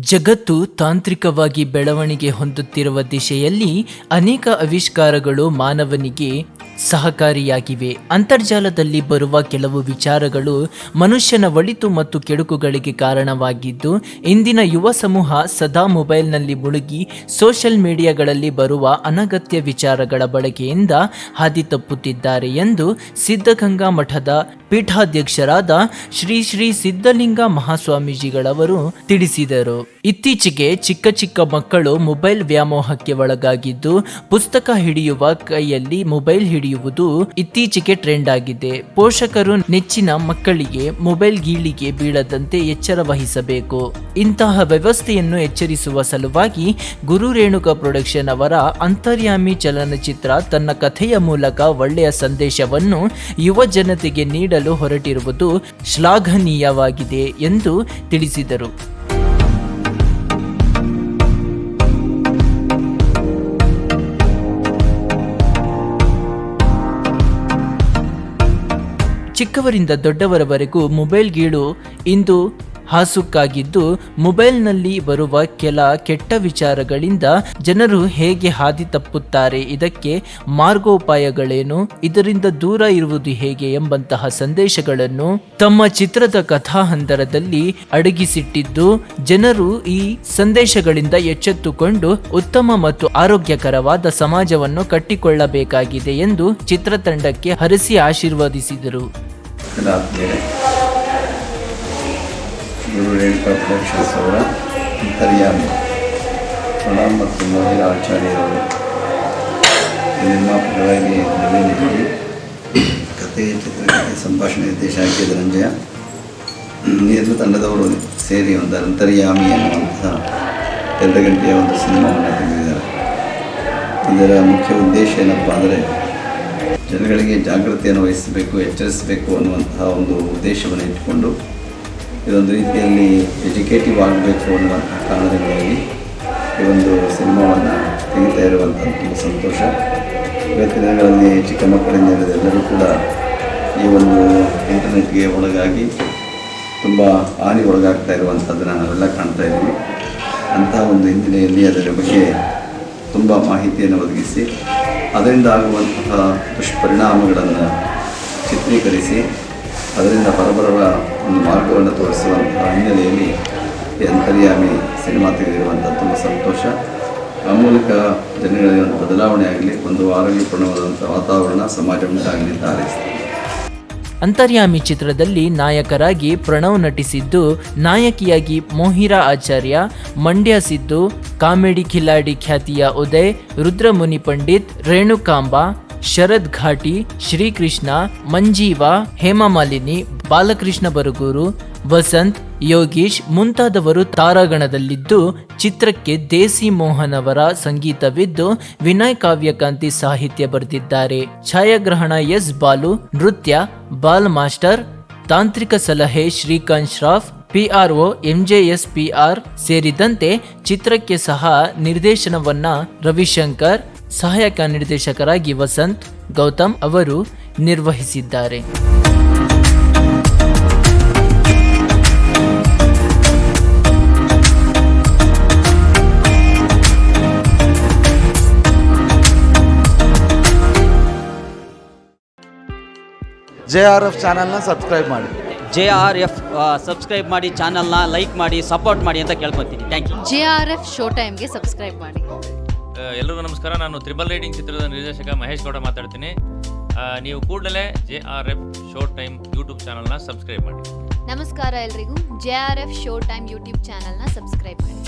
ಜಗತ್ತು ತಾಂತ್ರಿಕವಾಗಿ ಬೆಳವಣಿಗೆ ಹೊಂದುತ್ತಿರುವ ದಿಶೆಯಲ್ಲಿ ಅನೇಕ ಆವಿಷ್ಕಾರಗಳು ಮಾನವನಿಗೆ ಸಹಕಾರಿಯಾಗಿವೆ. ಅಂತರ್ಜಾಲದಲ್ಲಿ ಬರುವ ಕೆಲವು ವಿಚಾರಗಳು ಮನುಷ್ಯನ ಒಳಿತು ಮತ್ತು ಕೆಡುಕುಗಳಿಗೆ ಕಾರಣವಾಗಿದ್ದು, ಇಂದಿನ ಯುವ ಸಮೂಹ ಸದಾ ಮೊಬೈಲ್ನಲ್ಲಿ ಮುಳುಗಿ ಸೋಷಿಯಲ್ ಮೀಡಿಯಾಗಳಲ್ಲಿ ಬರುವ ಅನಗತ್ಯ ವಿಚಾರಗಳ ಬಳಕೆಯಿಂದ ಹಾದಿ ತಪ್ಪುತ್ತಿದ್ದಾರೆ ಎಂದು ಸಿದ್ಧಗಂಗಾ ಮಠದ ಪೀಠಾಧ್ಯಕ್ಷರಾದ ಶ್ರೀ ಶ್ರೀ ಸಿದ್ಧಲಿಂಗ ಮಹಾಸ್ವಾಮೀಜಿಗಳವರು ತಿಳಿಸಿದರು. ಇತ್ತೀಚೆಗೆ ಚಿಕ್ಕ ಚಿಕ್ಕ ಮಕ್ಕಳು ಮೊಬೈಲ್ ವ್ಯಾಮೋಹಕ್ಕೆ ಒಳಗಾಗಿದ್ದು, ಪುಸ್ತಕ ಹಿಡಿಯುವ ಕೈಯಲ್ಲಿ ಮೊಬೈಲ್ ಹಿಡಿಯುವುದು ಇತ್ತೀಚೆಗೆ ಟ್ರೆಂಡ್ ಆಗಿದೆ. ಪೋಷಕರು ನೆಚ್ಚಿನ ಮಕ್ಕಳಿಗೆ ಮೊಬೈಲ್ ಗೀಳಿಗೆ ಬೀಳದಂತೆ ಎಚ್ಚರ ವಹಿಸಬೇಕು. ಇಂತಹ ವ್ಯವಸ್ಥೆಯನ್ನು ಎಚ್ಚರಿಸುವ ಸಲುವಾಗಿ ಗುರು ರೇಣುಕ ಪ್ರೊಡಕ್ಷನ್ ಅವರ ಅಂತರ್ಯಾಮಿ ಚಲನಚಿತ್ರ ತನ್ನ ಕಥೆಯ ಮೂಲಕ ಒಳ್ಳೆಯ ಸಂದೇಶವನ್ನು ಯುವ ಜನತೆಗೆ ನೀಡಲು ಹೊರಟಿರುವುದು ಶ್ಲಾಘನೀಯವಾಗಿದೆ ಎಂದು ತಿಳಿಸಿದರು. ಚಿಕ್ಕವರಿಂದ ದೊಡ್ಡವರವರೆಗೂ ಮೊಬೈಲ್ ಗೀಳು ಇಂದು ಹಾಸುಕ್ಕಾಗಿದ್ದು, ಮೊಬೈಲ್ನಲ್ಲಿ ಬರುವ ಕೆಲ ಕೆಟ್ಟ ವಿಚಾರಗಳಿಂದ ಜನರು ಹೇಗೆ ಹಾದಿ ತಪ್ಪುತ್ತಾರೆ, ಇದಕ್ಕೆ ಮಾರ್ಗೋಪಾಯಗಳೇನು, ಇದರಿಂದ ದೂರ ಇರುವುದು ಹೇಗೆ ಎಂಬಂತಹ ಸಂದೇಶಗಳನ್ನು ತಮ್ಮ ಚಿತ್ರದ ಕಥಾಹಂದರದಲ್ಲಿ ಅಡಗಿಸಿಟ್ಟಿದ್ದು, ಜನರು ಈ ಸಂದೇಶಗಳಿಂದ ಎಚ್ಚೆತ್ತುಕೊಂಡು ಉತ್ತಮ ಮತ್ತು ಆರೋಗ್ಯಕರವಾದ ಸಮಾಜವನ್ನು ಕಟ್ಟಿಕೊಳ್ಳಬೇಕಾಗಿದೆ ಎಂದು ಚಿತ್ರತಂಡಕ್ಕೆ ಹರಸಿ ಆಶೀರ್ವದಿಸಿದರು. ಕಲಾತ್ಮೀಯರೇ ಗುರು ರೇಣುಕಾ ಪ್ರೊಡಕ್ಷನ್ಸ್ ಅವರ ಅಂತರ್ಯಾಮಿ ಪ್ರಣಾಮ್ ಮತ್ತು ಮಹಿಳಾ ಆಚಾರ್ಯರವರು ನಿರ್ಮಾಪಕರಾಗಿ ನವೀನ್ ಹೆಗ್ಡೆ, ಕಥೆ ಚಿತ್ರಕಥೆ ಸಂಭಾಷಣೆ ನಿರ್ದೇಶಕ ಧನಂಜಯ ನೇತೃ ತಂಡದವರು ಸೇರಿ ಒಂದು ಅಂತರ್ಯಾಮಿ ಅನ್ನುವಂತಹ ಎರಡು ಗಂಟೆಯ ಒಂದು ಸಿನಿಮಾವನ್ನು ತೆಗೆದಿದ್ದಾರೆ. ಇದರ ಮುಖ್ಯ ಉದ್ದೇಶ ಏನಪ್ಪ ಅಂದರೆ ಜನಗಳಿಗೆ ಜಾಗೃತಿಯನ್ನು ವಹಿಸಬೇಕು, ಎಚ್ಚರಿಸಬೇಕು ಅನ್ನುವಂತಹ ಒಂದು ಉದ್ದೇಶವನ್ನು ಇಟ್ಟುಕೊಂಡು ಇದೊಂದು ರೀತಿಯಲ್ಲಿ ಎಜುಕೇಟಿವ್ ಆಗಬೇಕು ಅನ್ನುವಂತಹ ಕಾರಣದಿಂದಾಗಿ ಈ ಒಂದು ಸಿನಿಮಾವನ್ನು ತೆಗಿತಾ ಇರುವಂಥದ್ದು ತುಂಬ ಸಂತೋಷ. ಇವತ್ತಿನ ದಿನಗಳಲ್ಲಿ ಚಿಕ್ಕ ಮಕ್ಕಳಿಂದ ಹಿಡಿದು ಎಲ್ಲರೂ ಕೂಡ ಈ ಒಂದು ಇಂಟರ್ನೆಟ್ಗೆ ಒಳಗಾಗಿ ತುಂಬ ಹಾನಿ ಒಳಗಾಗ್ತಾ ಇರುವಂಥದ್ದನ್ನು ನಾವೆಲ್ಲ ಕಾಣ್ತಾ ಇದ್ದೀವಿ. ಅಂತಹ ಒಂದು ಹಿನ್ನೆಲೆಯಲ್ಲಿ ಅದರ ಬಗ್ಗೆ ತುಂಬ ಮಾಹಿತಿಯನ್ನು ಒದಗಿಸಿ ಅದರಿಂದ ಆಗುವಂತಹ ದುಷ್ಪರಿಣಾಮಗಳನ್ನು ಚಿತ್ರೀಕರಿಸಿ, ಅದರಿಂದ ಪರಬರರ ಒಂದು ಮಾರ್ಗವನ್ನು ತೋರಿಸುವಂತಹ ಹಿನ್ನೆಲೆಯಲ್ಲಿ ಅಂತರ್ಯಾಮಿ ಸಿನಿಮಾ ತೆಗೆದಿರುವಂಥ ತುಂಬ ಸಂತೋಷ. ಆ ಮೂಲಕ ಜನಗಳಿಗೆ ಒಂದು ಬದಲಾವಣೆ ಆಗಲಿ, ಒಂದು ಆರೋಗ್ಯಪೂರ್ಣವಾದಂಥ ವಾತಾವರಣ, ಸಮಾಜ ಉಂಟಾಗಲಿ ಅಂತ ಹಾರೈಸ್ತೀನಿ ಅಂತರ್ಯಾಮಿ ಚಿತ್ರದಲ್ಲಿ ನಾಯಕರಾಗಿ ಪ್ರಣವ್ ನಟಿಸಿದ್ದು ನಾಯಕಿಯಾಗಿ ಮೋಹಿರಾ ಆಚಾರ್ಯ, ಮಂಡ್ಯ ಸಿದ್ದು, ಕಾಮಿಡಿ ಖಿಲಾಡಿ ಖ್ಯಾತಿಯ ಉದಯ್, ರುದ್ರಮುನಿ ಪಂಡಿತ್, ರೇಣುಕಾಂಬ, ಶರದ್ ಘಾಟಿ, ಶ್ರೀಕೃಷ್ಣ, ಮಂಜೀವ, ಹೇಮಮಾಲಿನಿ, ಬಾಲಕೃಷ್ಣ ಬರಗೂರು, ವಸಂತ್ ಯೋಗೀಶ್ ಮುಂತಾದವರು ತಾರಾಗಣದಲ್ಲಿದ್ದು, ಚಿತ್ರಕ್ಕೆ ದೇಸಿ ಮೋಹನ್ ಅವರ ಸಂಗೀತವಿದ್ದು, ವಿನಯ್ ಕಾವ್ಯಕಾಂತಿ ಸಾಹಿತ್ಯ ಬರೆದಿದ್ದಾರೆ. ಛಾಯಾಗ್ರಹಣ ಎಸ್ ಬಾಲು, ನೃತ್ಯ, ಬಾಲ್ ಮಾಸ್ಟರ್, ತಾಂತ್ರಿಕ ಸಲಹೆ Srikanth Shroff, PRO, MJS PR ಸೇರಿದಂತೆ ಚಿತ್ರಕ್ಕೆ ಸಹ ನಿರ್ದೇಶನವನ್ನ ರವಿಶಂಕರ್, ಸಹಾಯಕ ನಿರ್ದೇಶಕರಾಗಿ ವಸಂತ್, ಗೌತಮ್ ಅವರು ನಿರ್ವಹಿಸಿದ್ದಾರೆ. ಜೆ ಆರ್ ಎಫ್ ಚಾನಲ್ನ ಸಬ್ಸ್ಕ್ರೈಬ್ ಮಾಡಿ. ಜೆ ಆರ್ ಎಫ್ ಸಬ್ಸ್ಕ್ರೈಬ್ ಮಾಡಿ ಚಾನಲ್ನ ಲೈಕ್ ಮಾಡಿ ಸಪೋರ್ಟ್ ಮಾಡಿ ಅಂತ ಕೇಳ್ಕೊತೀನಿ. Thank you J R F show ಟೈಮ್ಗೆ ಸಬ್ಸ್ಕ್ರೈಬ್ ಮಾಡಿ. ಎಲ್ಲರೂ ಎಲ್ರಿಗೂ ನಮಸ್ಕಾರ. ನಾನು ತ್ರಿಬಲ್ ರೈಡಿಂಗ್ ಚಿತ್ರದ ನಿರ್ದೇಶಕ ಮಹೇಶ್ ಗೌಡ ಮಾತಾಡ್ತೀನಿ. ನೀವು ಕೂಡಲೇ J R F show time YouTube ಚಾನಲ್ನ ಸಬ್ಸ್ಕ್ರೈಬ್ ಮಾಡಿ. ನಮಸ್ಕಾರ ಎಲ್ರಿಗೂ. J R F show time YouTube ಚಾನಲ್ನ ಸಬ್ಸ್ಕ್ರೈಬ್ ಮಾಡಿ.